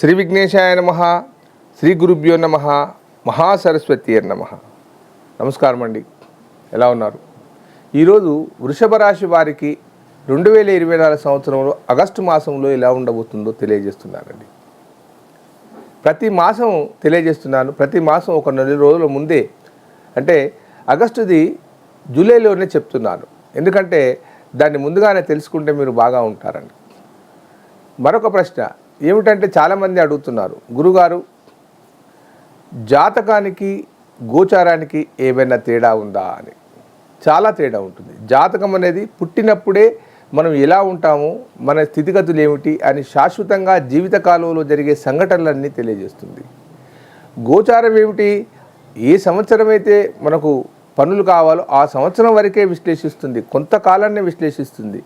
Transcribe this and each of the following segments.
శ్రీ విఘ్నేశాయ నమ శ్రీ గురుభ్యో నమ మహాసరస్వతి నమ. నమస్కారం అండి. ఎలా ఉన్నారు? ఈరోజు వృషభ రాశి వారికి రెండు వేల ఇరవై నాలుగు సంవత్సరంలో ఆగస్టు మాసంలో ఎలా ఉండబోతుందో తెలియజేస్తున్నానండి. ప్రతి మాసం తెలియజేస్తున్నాను. ప్రతి మాసం ఒక నెల రోజుల ముందే అంటే ఆగస్టుది జూలైలోనే చెప్తున్నాను. ఎందుకంటే దాన్ని ముందుగానే తెలుసుకుంటే మీరు బాగా ఉంటారండి. మరొక ప్రశ్న ఏమిటంటే చాలామంది అడుగుతున్నారు గురుగారు జాతకానికి గోచారానికి ఏమైనా తేడా ఉందా అని. చాలా తేడా ఉంటుంది. జాతకం అనేది పుట్టినప్పుడే మనం ఎలా ఉంటాము మన స్థితిగతులు ఏమిటి అని శాశ్వతంగా జీవితకాలంలో జరిగే సంఘటనలన్నీ తెలియజేస్తుంది. గోచారం ఏమిటి? ఏ సంవత్సరం అయితే మనకు పనులు కావాలో ఆ సంవత్సరం వరకే విశ్లేషిస్తుంది కొంతకాలాన్ని విశ్లేషిస్తుంది.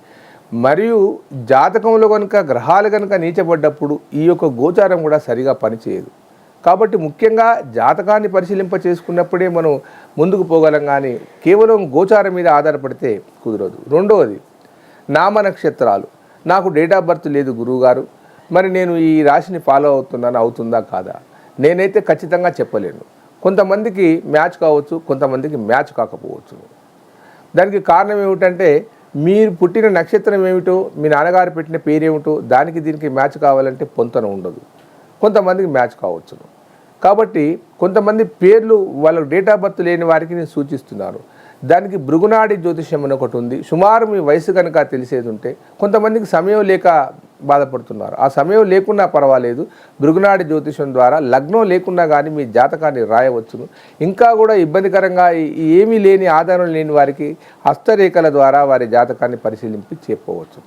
మరియు జాతకంలో కనుక గ్రహాలు కనుక నీచబడ్డప్పుడు ఈ యొక్క గోచారం కూడా సరిగా పనిచేయదు. కాబట్టి ముఖ్యంగా జాతకాన్ని పరిశీలింప చేసుకున్నప్పుడే మనం ముందుకు పోగలం కానీ కేవలం గోచారం మీద ఆధారపడితే కుదరదు. రెండవది నామ నక్షత్రాలు నాకు డేట్ ఆఫ్ బర్త్ లేదు గురువుగారు. మరి నేను ఈ రాశిని ఫాలో అవుతున్నాను అవుతుందా కాదా? నేనైతే ఖచ్చితంగా చెప్పలేను. కొంతమందికి మ్యాచ్ కావచ్చు కొంతమందికి మ్యాచ్ కాకపోవచ్చు. దానికి కారణం ఏమిటంటే మీరు పుట్టిన నక్షత్రం ఏమిటో మీ నాన్నగారు పెట్టిన పేరేమిటో దానికి దీనికి మ్యాచ్ కావాలంటే పొంతన ఉండదు. కొంతమందికి మ్యాచ్ కావచ్చును కాబట్టి కొంతమంది పేర్లు వాళ్ళ డేట్ ఆఫ్ బర్త్ లేని వారికి నేను సూచిస్తున్నాను. దానికి భృగునాడి జ్యోతిష్యం అని ఒకటి ఉంది. సుమారు మీ వయసు కనుక తెలిసేది ఉంటే కొంతమందికి సమయం లేక బాధపడుతున్నారు. ఆ సమయం లేకున్నా పర్వాలేదు. భృగునాడి జ్యోతిషం ద్వారా లగ్నం లేకున్నా కానీ మీ జాతకాన్ని రాయవచ్చును. ఇంకా కూడా ఇబ్బందికరంగా ఏమీ లేని ఆధారం లేని వారికి హస్తరేఖల ద్వారా వారి జాతకాన్ని పరిశీలించి చెప్పవచ్చు.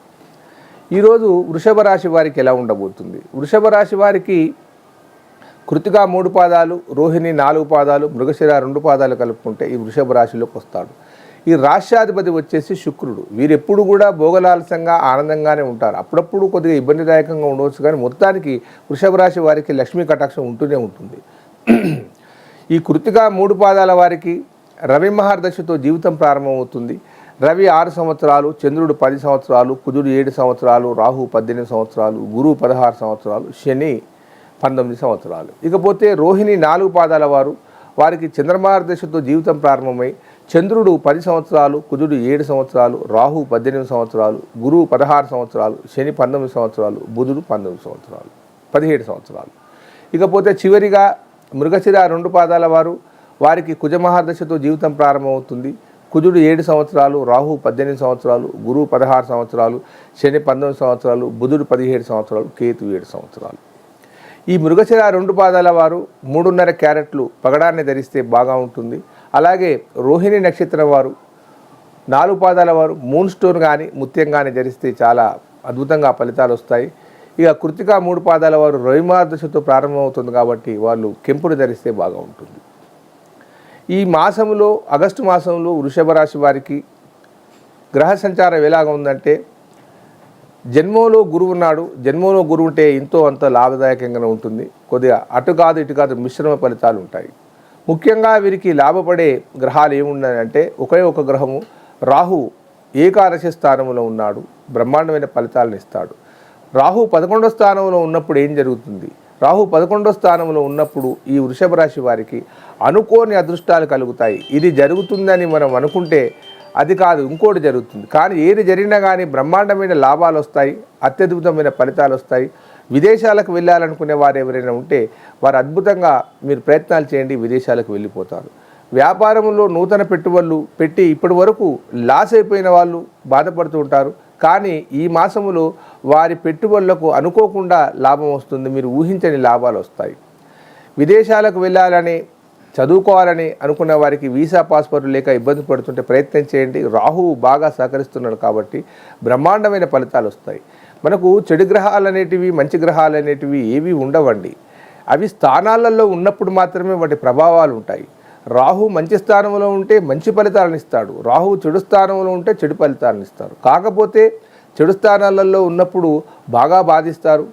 ఈరోజు వృషభ రాశి వారికి ఎలా ఉండబోతుంది? వృషభ రాశి వారికి కృతిగా మూడు పాదాలు రోహిణి నాలుగు పాదాలు మృగశిర రెండు పాదాలు కలుపుకుంటే ఈ వృషభ రాశిలోకి వస్తాడు. ఈ రాష్ట్రాధిపతి వచ్చేసి శుక్రుడు. వీరెప్పుడు కూడా భోగలాలసంగా ఆనందంగానే ఉంటారు. అప్పుడప్పుడు కొద్దిగా ఇబ్బందిదాయకంగా ఉండవచ్చు కానీ మొత్తానికి వృషభ రాశి వారికి లక్ష్మీ కటాక్షం ఉంటూనే ఉంటుంది. ఈ కృతిగా మూడు పాదాల వారికి రవి మహర్దశతో జీవితం ప్రారంభమవుతుంది. రవి ఆరు సంవత్సరాలు చంద్రుడు పది సంవత్సరాలు కుజుడు ఏడు సంవత్సరాలు రాహు పద్దెనిమిది సంవత్సరాలు గురువు పదహారు సంవత్సరాలు శని పంతొమ్మిది సంవత్సరాలు. ఇకపోతే రోహిణి నాలుగు పాదాల వారు. వారికి చంద్రమార్గదశతో జీవితం ప్రారంభమై చంద్రుడు పది సంవత్సరాలు కుజుడు ఏడు సంవత్సరాలు రాహు పద్దెనిమిది సంవత్సరాలు గురువు పదహారు సంవత్సరాలు శని పంతొమ్మిది సంవత్సరాలు బుధుడు పంతొమ్మిది సంవత్సరాలు పదిహేడు సంవత్సరాలు. ఇకపోతే చివరిగా మృగశిర రెండు పాదాల వారు వారికి కుజమహాదశతో జీవితం ప్రారంభమవుతుంది. కుజుడు ఏడు సంవత్సరాలు రాహు పద్దెనిమిది సంవత్సరాలు గురువు పదహారు సంవత్సరాలు శని పంతొమ్మిది సంవత్సరాలు బుధుడు పదిహేడు సంవత్సరాలు కేతు ఏడు సంవత్సరాలు. ఈ మృగశిర రెండు పాదాల వారు మూడున్నర క్యారెట్లు పగడాన్ని ధరిస్తే బాగా ఉంటుంది. అలాగే రోహిణి నక్షత్రం వారు నాలుగు పాదాల వారు మూన్ స్టోన్ కానీ ముత్యం కానీ ధరిస్తే చాలా అద్భుతంగా ఫలితాలు వస్తాయి. ఇక కృతిక మూడు పాదాల వారు రవిమార్దశతో ప్రారంభమవుతుంది కాబట్టి వాళ్ళు కెంపుడు ధరిస్తే బాగా ఉంటుంది. ఈ మాసంలో ఆగస్టు మాసంలో వృషభ రాశి వారికి గ్రహ సంచారం ఎలాగ ఉందంటే జన్మంలో గురువు ఉన్నాడు. జన్మంలో గురువు ఉంటే ఎంతో అంత లాభదాయకంగా ఉంటుంది. కొద్దిగా అటు కాదు ఇటు కాదు మిశ్రమ ఫలితాలు ఉంటాయి. ముఖ్యంగా వీరికి లాభపడే గ్రహాలు ఏమున్నాయంటే ఒకే ఒక గ్రహము రాహు ఏకాదశి స్థానంలో ఉన్నాడు బ్రహ్మాండమైన ఫలితాలను ఇస్తాడు. రాహు పదకొండో స్థానంలో ఉన్నప్పుడు ఏం జరుగుతుంది? రాహు పదకొండో స్థానంలో ఉన్నప్పుడు ఈ వృషభ రాశి వారికి అనుకోని అదృష్టాలు కలుగుతాయి. ఇది జరుగుతుందని మనం అనుకుంటే అది కాదు ఇంకోటి జరుగుతుంది. కానీ ఏది జరిగినా కానీ బ్రహ్మాండమైన లాభాలు వస్తాయి అత్యద్భుతమైన ఫలితాలు వస్తాయి. విదేశాలకు వెళ్ళాలనుకునే వారు ఎవరైనా ఉంటే వారు అద్భుతంగా మీరు ప్రయత్నాలు చేయండి విదేశాలకు వెళ్ళిపోతారు. వ్యాపారంలో నూతన పెట్టుబడులు పెట్టి ఇప్పటి వరకు లాస్ అయిపోయిన వాళ్ళు బాధపడుతూ ఉంటారు. కానీ ఈ మాసములో వారి పెట్టుబడులకు అనుకోకుండా లాభం వస్తుంది మీరు ఊహించని లాభాలు వస్తాయి. విదేశాలకు వెళ్ళాలని చదువుకోవాలని అనుకున్న వారికి వీసా పాస్పోర్ట్ లేక ఇబ్బంది పడుతుంటే ప్రయత్నం చేయండి. రాహువు బాగా సహకరిస్తున్నాడు కాబట్టి బ్రహ్మాండమైన ఫలితాలు వస్తాయి. మనకు చెడు గ్రహాలు అనేటివి మంచి గ్రహాలు అనేటివి ఏవి ఉండవండి. అవి స్థానాలలో ఉన్నప్పుడు మాత్రమే వాటి ప్రభావాలు ఉంటాయి. రాహు మంచి స్థానంలో ఉంటే మంచి ఫలితాలను ఇస్తాడు. రాహు చెడు స్థానంలో ఉంటే చెడు ఫలితాలను ఇస్తారు కాకపోతే చెడు స్థానాలలో ఉన్నప్పుడు బాగా బాధిస్తారు.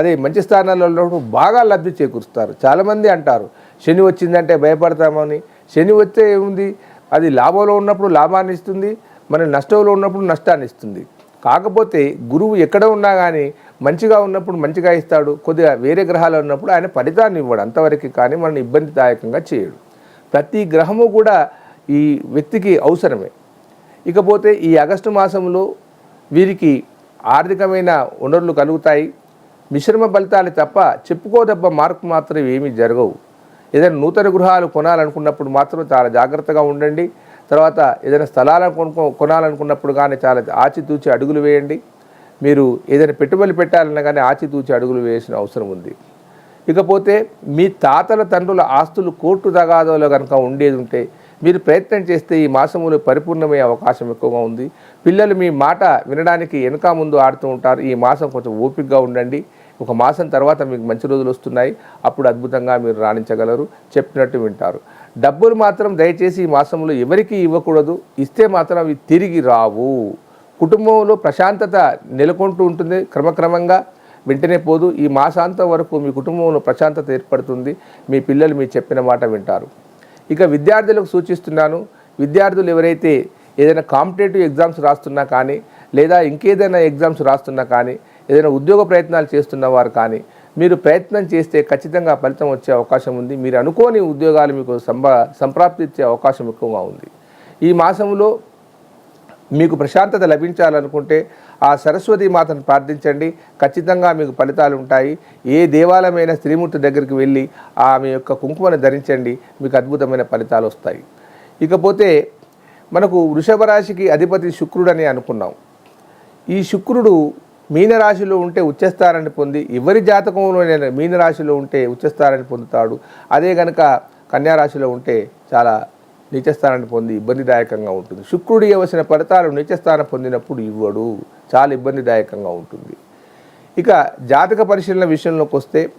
అదే మంచి స్థానాల్లో ఉన్నప్పుడు బాగా లబ్ధి చేకూరుస్తారు. చాలామంది అంటారు శని వచ్చిందంటే భయపడతామని. శని వస్తే ఏముంది? అది లాభంలో ఉన్నప్పుడు లాభాన్ని ఇస్తుంది మన నష్టంలో ఉన్నప్పుడు నష్టాన్ని ఇస్తుంది. కాకపోతే గురువు ఎక్కడ ఉన్నా కానీ మంచిగా ఉన్నప్పుడు మంచిగా ఇస్తాడు కొద్దిగా వేరే గ్రహాలు ఉన్నప్పుడు ఆయన ఫలితాన్ని ఇవ్వడు అంతవరకు కానీ మనం ఇబ్బందిదాయకంగా చేయడు. ప్రతి గ్రహము కూడా ఈ వ్యక్తికి అవసరమే. ఇకపోతే ఈ ఆగస్టు మాసంలో వీరికి ఆర్థికమైన వనరులు కలుగుతాయి మిశ్రమ ఫలితాలు తప్ప చెప్పుకోదబ్బ మార్పు మాత్రం ఏమీ జరగవు. ఏదైనా నూతన గృహాలు కొనాలనుకున్నప్పుడు మాత్రం చాలా జాగ్రత్తగా ఉండండి. తర్వాత ఏదైనా స్థలాలను కొనుక్కో కొనాలనుకున్నప్పుడు కానీ చాలా ఆచితూచి అడుగులు వేయండి. మీరు ఏదైనా పెట్టుబడి పెట్టాలన్నా కానీ ఆచితూచి అడుగులు వేయాల్సిన అవసరం ఉంది. ఇకపోతే మీ తాతల తండ్రుల ఆస్తులు కోర్టు తగాదోలో కనుక ఉండేది ఉంటే మీరు ప్రయత్నం చేస్తే ఈ మాసంలో పరిపూర్ణమయ్యే అవకాశం ఎక్కువగా ఉంది. పిల్లలు మీ మాట వినడానికి వెనక ముందు ఆడుతూ ఉంటారు. ఈ మాసం కొంచెం ఓపికగా ఉండండి. ఒక మాసం తర్వాత మీకు మంచి రోజులు వస్తున్నాయి. అప్పుడు అద్భుతంగా మీరు రాణించగలరు. చెప్పినట్టు వింటారు. డబ్బులు మాత్రం దయచేసి ఈ మాసంలో ఎవరికి ఇవ్వకూడదు. ఇస్తే మాత్రం అవి తిరిగి రావు. కుటుంబంలో ప్రశాంతత నెలకొంటూ ఉంటుంది. క్రమక్రమంగా వెంటనే పోదు. ఈ మాసాంతం వరకు మీ కుటుంబంలో ప్రశాంతత ఏర్పడుతుంది. మీ పిల్లలు మీ చెప్పిన మాట వింటారు. ఇక విద్యార్థులకు సూచిస్తున్నాను. విద్యార్థులు ఎవరైతే ఏదైనా కాంపిటేటివ్ ఎగ్జామ్స్ రాస్తున్నా కానీ లేదా ఇంకేదైనా ఎగ్జామ్స్ రాస్తున్నా కానీ ఏదైనా ఉద్యోగ ప్రయత్నాలు చేస్తున్నవారు కానీ మీరు ప్రయత్నం చేస్తే ఖచ్చితంగా ఫలితం వచ్చే అవకాశం ఉంది. మీరు అనుకోని ఉద్యోగాలు మీకు సంబ సంప్రాప్తిచ్చే అవకాశం ఎక్కువగా ఉంది. ఈ మాసంలో మీకు ప్రశాంతత లభించాలనుకుంటే ఆ సరస్వతి మాతను ప్రార్థించండి. ఖచ్చితంగా మీకు ఫలితాలు ఉంటాయి. ఏ దేవాలయమైన స్త్రీమూర్తి దగ్గరికి వెళ్ళి ఆమె యొక్క కుంకుమను ధరించండి. మీకు అద్భుతమైన ఫలితాలు వస్తాయి. ఇకపోతే మనకు వృషభ రాశికి అధిపతి శుక్రుడని అనుకున్నాం. ఈ శుక్రుడు మీనరాశిలో ఉంటే ఉచ్చస్థానాన్ని పొంది ఎవరి జాతకంలోనైనా మీనరాశిలో ఉంటే ఉచ్చస్థానాన్ని పొందుతాడు. అదే కనుక కన్యారాశిలో ఉంటే చాలా నీచస్థానాన్ని పొంది ఇబ్బందిదాయకంగా ఉంటుంది. శుక్రుడు ఇవ్వసిన ఫలితాలు నీచస్థానం పొందినప్పుడు ఇవ్వడు. చాలా ఇబ్బందిదాయకంగా ఉంటుంది. ఇక జాతక పరిశీలన విషయంలోకి వస్తే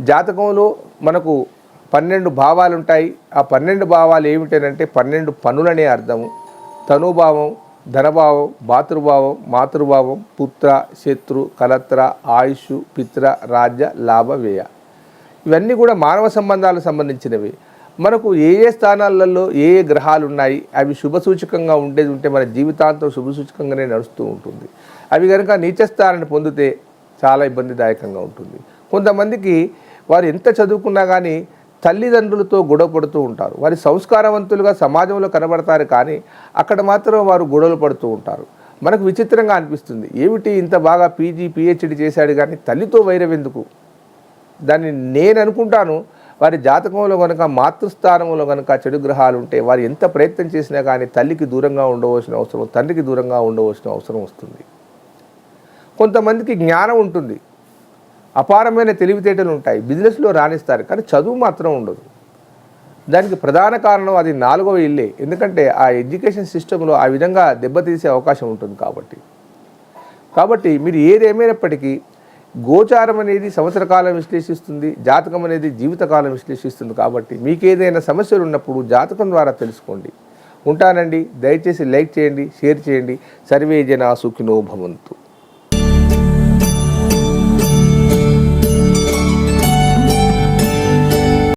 జాతకంలో మనకు పన్నెండు భావాలు ఉంటాయి ఆ పన్నెండు భావాలు ఏమిటంటే పన్నెండు పనులనే అర్థము. తనుభావం ధనభావం భాతృభావం మాతృభావం పుత్ర శత్రు కలత్ర ఆయుష్ పిత్ర రాజ్య లాభ వ్యయ. ఇవన్నీ కూడా మానవ సంబంధాలకు సంబంధించినవి. మనకు ఏ ఏ స్థానాలలో ఏ ఏ గ్రహాలు ఉన్నాయి అవి శుభసూచకంగా ఉండేది ఉంటే మన జీవితాంతం శుభసూచకంగానే నడుస్తూ ఉంటుంది. అవి కనుక నీచస్థానాన్ని పొందితే చాలా ఇబ్బందిదాయకంగా ఉంటుంది. కొంతమందికి వారు ఎంత చదువుకున్నా కానీ తల్లిదండ్రులతో గొడవ పడుతూ ఉంటారు. వారి సంస్కారవంతులుగా సమాజంలో కనబడతారు కానీ అక్కడ మాత్రం వారు గొడవలు పడుతూ ఉంటారు. మనకు విచిత్రంగా అనిపిస్తుంది. ఏమిటి ఇంత బాగా పీజీ పిహెచ్డి చేశాడు కానీ తల్లితో వైరం ఎందుకు? దాన్ని నేను అనుకుంటాను వారి జాతకంలో కనుక మాతృస్థానంలో కనుక చెడు గ్రహాలు ఉంటే వారు ఎంత ప్రయత్నం చేసినా కానీ తల్లికి దూరంగా ఉండవలసిన అవసరం తండ్రికి దూరంగా ఉండవలసిన అవసరం వస్తుంది. కొంతమందికి జ్ఞానం ఉంటుంది. అపారమైన తెలివితేటలు ఉంటాయి. బిజినెస్లో రాణిస్తారు. కానీ చదువు మాత్రం ఉండదు. దానికి ప్రధాన కారణం అది నాలుగవ ఇల్లే. ఎందుకంటే ఆ ఎడ్యుకేషన్ సిస్టంలో ఆ విధంగా దెబ్బతీసే అవకాశం ఉంటుంది కాబట్టి. కాబట్టి మీరు ఏదేమైనప్పటికీ గోచారం అనేది సంవత్సర కాలం విశ్లేషిస్తుంది. జాతకం అనేది జీవితకాలం విశ్లేషిస్తుంది కాబట్టి మీకు ఏదైనా సమస్యలు ఉన్నప్పుడు జాతకం ద్వారా తెలుసుకోండి. ఉంటానండి. దయచేసి లైక్ చేయండి షేర్ చేయండి. సర్వే జనా సుఖినో భవంతు.